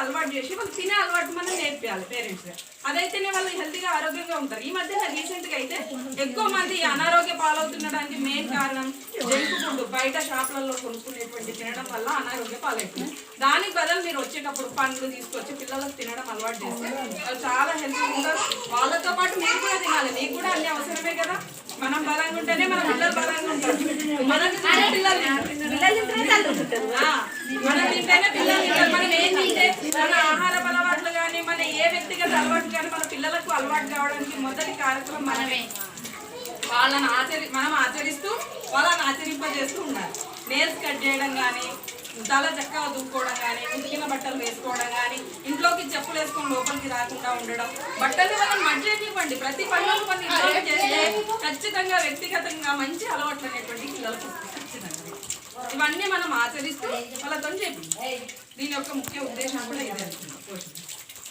అలవాటు చేసి వాళ్ళు తినే అలవాటు మనం నేర్పించాలి పేరెంట్స్ అదైతేనే వాళ్ళు హెల్తీగా ఆరోగ్యంగా ఉంటారు. ఈ మధ్య రీసెంట్గా అయితే ఎక్కువ మంది అనారోగ్య పాలవుతుండడానికి మెయిన్ కారణం జంక్ ఫుడ్ బయట షాపులలో కొనుక్కునేటువంటి తినడం వల్ల అనారోగ్య పాలవుతుంది దానికి బదులు మీరు వచ్చేటప్పుడు పండ్లు తీసుకొచ్చి పిల్లలకు తినడం అలవాటు చేస్తే వాళ్ళు చాలా హెల్తీగా ఉంటారు. వాళ్ళతో పాటు మీరు కూడా తినాలి. మీకు కూడా అన్ని అవసరమే కదా. మనం బలంగా ఉంటేనే మన పిల్లలు బలంగా ఉంటారు. తినే పిల్లలు మనం తింటేనే పిల్లలు తింటారు మనం ఏం తింటే మన ఆహార అలవాట్లు కానీ మన ఏ అలవాటు కానీ మన పిల్లలకు అలవాటు కావడానికి మొదటి కార్యక్రమం మనమే. వాళ్ళని ఆచరి మనం ఆచరిస్తూ వాళ్ళని ఆచరింపజేస్తూ ఉండాలి. నేల్స్ కట్ చేయడం కానీ తల చక్కగా దుక్కోవడం కానీ ఉతికిన బట్టలు వేసుకోవడం కానీ ఇంట్లోకి చెప్పులు వేసుకొని లోపలికి రాకుండా ఉండడం. బట్టలు వాళ్ళని మంచివ్వండి ప్రతి పనులు కొన్ని చేస్తే ఖచ్చితంగా వ్యక్తిగతంగా మంచి అలవాట్లు అనేటువంటి పిల్లలకు ఖచ్చితంగా. ఇవన్నీ మనం ఆచరిస్తూ వాళ్ళతో చెప్పి దీని యొక్క ముఖ్య ఉద్దేశం కూడా ఇదే.